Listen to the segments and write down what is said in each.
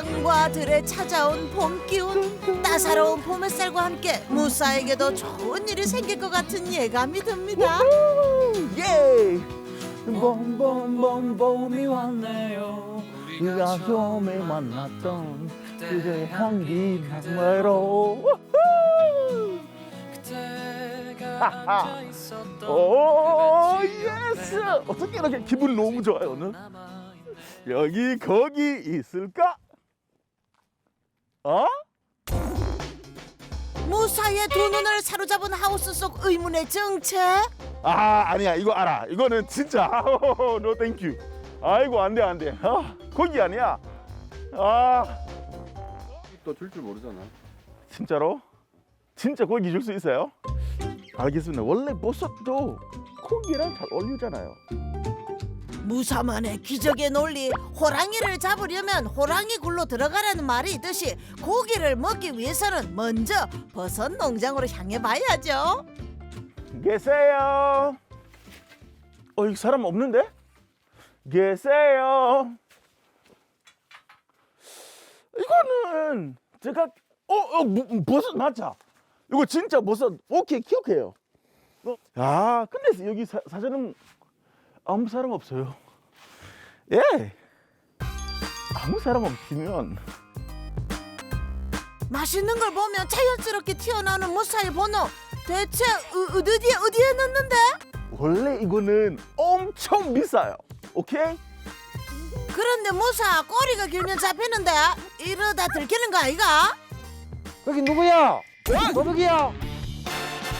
산과 들에 찾아온 봄 기운 따사로운 봄 햇살과 함께 무사에게도 좋은 일이 생길 것 같은 예감이 듭니다. 예! 봄봄봄 봄이 왔네요 우리가 처음에 만났던 그의 향기 하하. 오 예스 어떻게 이렇게 기분 너무 좋아요 오늘 여기 거기 있을까? 어? 무사의 두 눈을 사로잡은 하우스 속 의문의 정체. 아 아니야. 이거 알아. 이거는 진짜. 노 땡큐 아이고 안돼 안돼. 아, 거기 아니야. 아. 또줄 줄 모르잖아. 진짜로? 진짜 고기 줄 수 있어요? 알겠습니다. 원래 버섯도 고기랑 잘 어울리잖아요 무사만의 기적의 논리 호랑이를 잡으려면 호랑이 굴로 들어가라는 말이 있듯이 고기를 먹기 위해서는 먼저 버섯 농장으로 향해 봐야죠. 계세요 어 여기 사람 없는데? 계세요 이거는 제가 어, 어 무- 버섯 맞아 이거 진짜 버섯 오케이 기억해요 어, 야 근데 여기 사, 사실은 아무 사람 없어요 예 아무 사람 없으면 맛있는 걸 보면 자연스럽게 튀어나오는 무사의 번호 대체 으, 어디에 어디에 넣는데? 원래 이거는 엄청 비싸요 오케이 그런데 무사 꼬리가 길면 잡히는데 이러다 들키는 거 아이가? 거기 누구야? 도둑이야?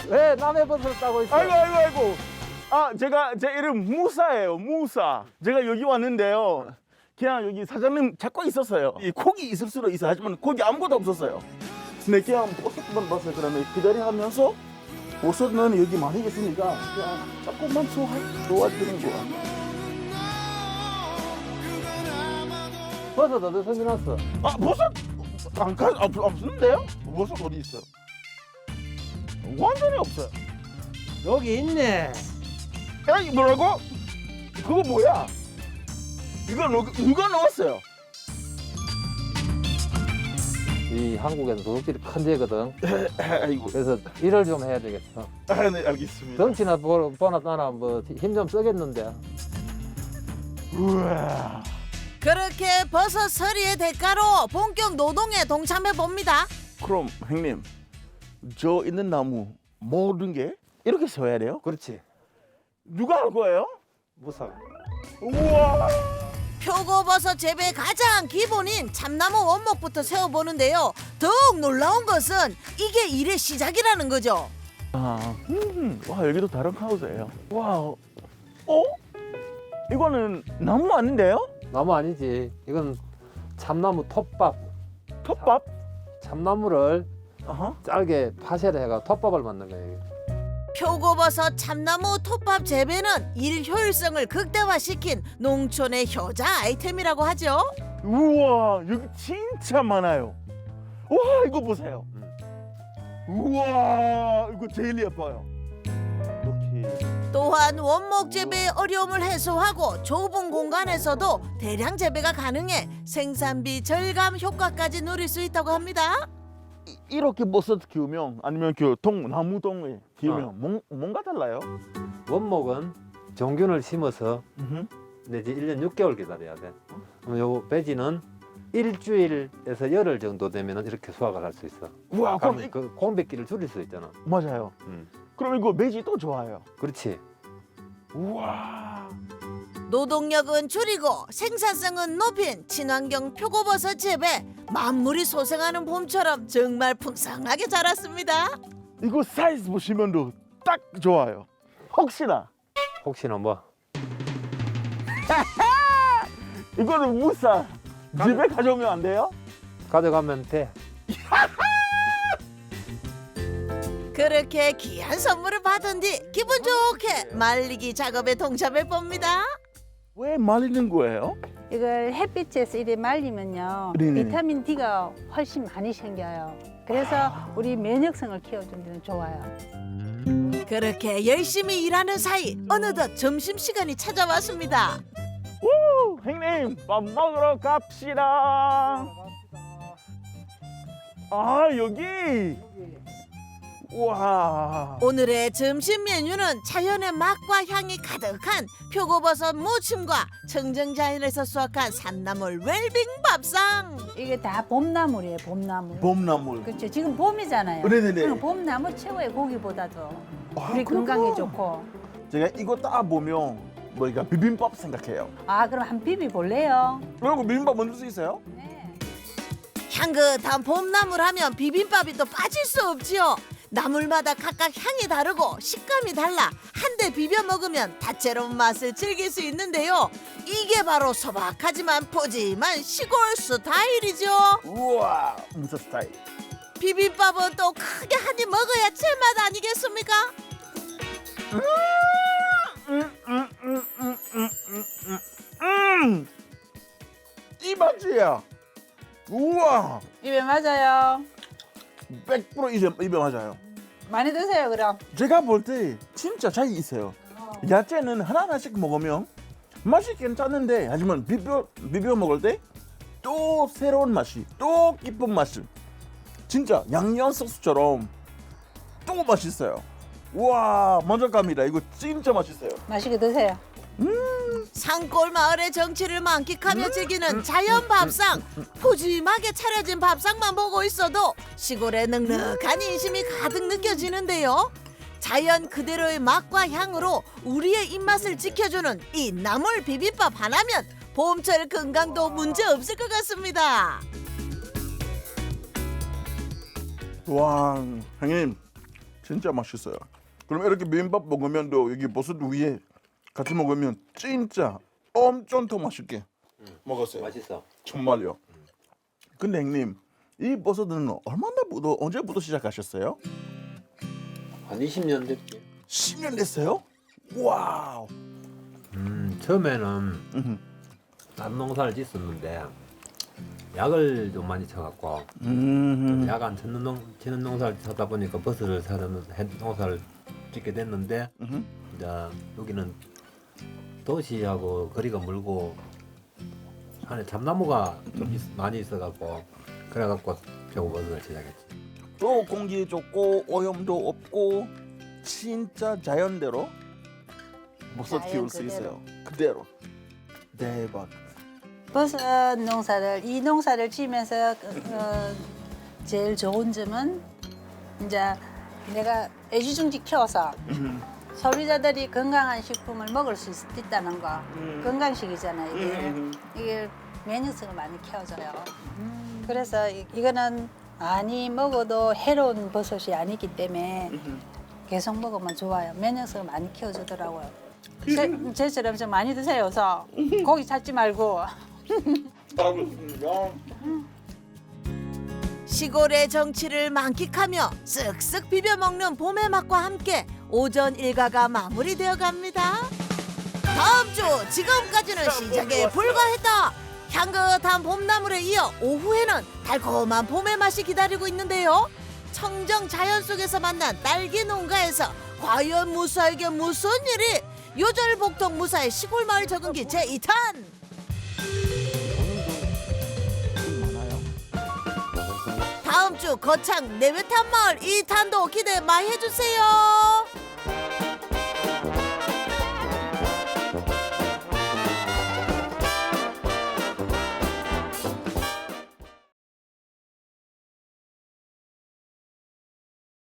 왜 남의 버섯을 따고 있어? 아이고 아이고 아이고 아 제가 제 이름 무사예요 무사 제가 여기 왔는데요 그냥 여기 사장님 찾고 있었어요 이 고기 있을 수도 있어 하지만 고기 아무것도 없었어요 근데 그냥 버섯만 봤어요 그러면 기다려하면서 버섯은 여기 많이 있으니까 그냥 조금만 소화, 도와주는 거야 버섯 어디서 지났어? 아 버섯 안 가, 없, 없는데요? 버섯 어디 있어요? 완전히 없어요 여기 있네. 에이 뭐라고? 그거 뭐야? 이거 누, 누가 넣었어요? 이 한국에는 도둑질이 큰 죄거든. 아이고 그래서 일을 좀 해야 되겠어. 아, 네 알겠습니다 덩치나 보- 보나 따나 뭐 힘 좀 쓰겠는데. 우와 그렇게 버섯 서리의 대가로 본격 노동에 동참해 봅니다. 그럼 형님 저 있는 나무 모든 게 이렇게 서야 돼요? 그렇지. 누가 할 거예요? 무사. 우와 표고버섯 재배의 가장 기본인 참나무 원목부터 세워보는데요. 더욱 놀라운 것은 이게 일의 시작이라는 거죠. 아, 음, 와 여기도 다른 하우스예요 와 어? 이거는 나무 아닌데요? 나무 아니지. 이건 참나무 톱밥. 톱밥? 참나무를 어허. 짧게 파쇄를 해가 톱밥을 만든 거예요. 표고버섯 참나무 톱밥 재배는 일 효율성을 극대화시킨 농촌의 효자 아이템이라고 하죠. 우와 여기 진짜 많아요 와 이거 보세요 우와 이거 제일 예뻐요 이렇게 또한 원목 재배의 어려움을 해소하고 좁은 공간에서도 대량 재배가 가능해 생산비 절감 효과까지 누릴 수 있다고 합니다. 이- 이렇게 버섯 키우면 아니면 그동 나무 동에 키우면 뭔, 뭔가 달라요? 원목은 종균을 심어서 음흠. 내지 1년 6개월 기다려야 돼. 그럼 요 배지는 일주일에서 열흘 정도 되면 이렇게 수확을 할 수 있어. 우와 그럼 그럼 이, 그 공백기를 줄일 수 있잖아. 맞아요 음. 그럼 이거 매지 또 좋아요 그렇지. 우와 노동력은 줄이고 생산성은 높인 친환경 표고버섯 재배 만물이 소생하는 봄처럼 정말 풍성하게 자랐습니다. 이거 사이즈 보시면도 딱 좋아요 혹시나 혹시나 뭐 이거는 무사 집에 가져오면 안 돼요? 가져가면 돼. 그렇게 귀한 선물을 받은 뒤 기분 좋게 말리기 작업에 동참해 봅니다. 왜 말리는 거예요? 이걸 햇빛에서 이래 말리면요 네네네. 비타민 D가 훨씬 많이 생겨요. 그래서 우리 면역성을 키워주는 데는 좋아요. 그렇게 열심히 일하는 사이 어느덧 점심 시간이 찾아왔습니다. 우, 형님 밥 먹으러 갑시다 아 여기. 와. 오늘의 점심 메뉴는 자연의 맛과 향이 가득한 표고버섯 무침과 청정자연에서 수확한 산나물 웰빙 밥상. 이게 다 봄나물이에요, 봄나물. 봄나물. 그렇죠. 지금 봄이잖아요. 네네네. 그럼 봄나물 최고의 고기보다도 아, 우리 건강에. 좋고. 제가 이거 딱 보면 뭐니까 비빔밥 생각해요. 아 그럼 한 비비 볼래요? 그리고 비빔밥 만들 수 있어요? 네. 향긋한 봄나물 하면 비빔밥이 또 빠질 수 없지요. 나물마다 각각 향이 다르고 식감이 달라 한 대 비벼 먹으면 다채로운 맛을 즐길 수 있는데요. 이게 바로 소박하지만 푸짐한 시골 스타일이죠. 우와 무슨 스타일? 비빔밥은 또 크게 한 입 먹어야 제맛 아니겠습니까? 음, 이 맛이야. 우와, 입에 맞아요. 100% 입에, 입에 맞아요. 많이 드세요 그럼. 제가 볼 때 진짜 차이 있어요. 야채는 하나하나씩 먹으면 맛이 괜찮은데 하지만 비벼 비벼 먹을 때 또 새로운 맛이 또 깊은 맛이 진짜 양념 소스처럼 또 맛있어요. 와 만족합니다. 이거 진짜 맛있어요. 맛있게 드세요. 산골 마을의 정취를 만끽하며 즐기는 자연 밥상 푸짐하게 차려진 밥상만 보고 있어도 시골의 넉넉한 인심이 가득 느껴지는데요 자연 그대로의 맛과 향으로 우리의 입맛을 지켜주는 이 나물 비빔밥 하나면 봄철 건강도 문제 없을 것 같습니다 와 형님 진짜 맛있어요. 그럼 이렇게 비빔밥 먹으면 또 여기 버섯 위에 같이 먹으면 진짜 엄청 더 맛있게 먹었어요. 맛있어. 정말요. 근데 형님 이 버섯은 얼마나부터 언제부터 시작하셨어요? 한 20년 됐지. 10년 됐어요? 와우. 음, 처음에는. 딴 농사를 짓었는데 약을 좀 많이 쳐갖고 음. 약 안 치는 농 치는 농사를 하다 보니까 버섯을 사는 해- 농사를 짓게 됐는데 음흠. 이제 여기는 도시하고 거리가 멀고 안에 참나무가 좀 있- 많이 있어갖고 그래갖고 표고버섯을 시작했지. 또 공기 좋고 오염도 없고 진짜 자연대로 버섯 자연 키울 수 그대로. 있어요. 그대로. 대박. 버섯 농사를 이 농사를 지면서 어, 제일 좋은 점은 이제 내가 애지중지 키워서 소비자들이 건강한 식품을 먹을 수 있, 있다는 거. 건강식이잖아요 이게. 이게 면역성을 많이 키워줘요. 그래서 이, 이거는 많이 먹어도 해로운 버섯이 아니기 때문에 계속 먹으면 좋아요. 면역성을 많이 키워주더라고요. 제, 제처럼 좀 많이 드세요 서 고기 찾지 말고. 시골의 정취를 만끽하며 쓱쓱 비벼 먹는 봄의 맛과 함께 오전 일과가 마무리되어 갑니다. 다음 주 지금까지는 시작에 불과했다. 향긋한 봄나물에 이어 오후에는 달콤한 봄의 맛이 기다리고 있는데요. 청정 자연 속에서 만난 딸기 농가에서 과연 무사에게 무슨 일이? 요절복통 무사의 시골 마을 적응기 제 2탄. 많아요. 다음 주 거창 내외탄 마을 2탄도 기대 많이 해주세요.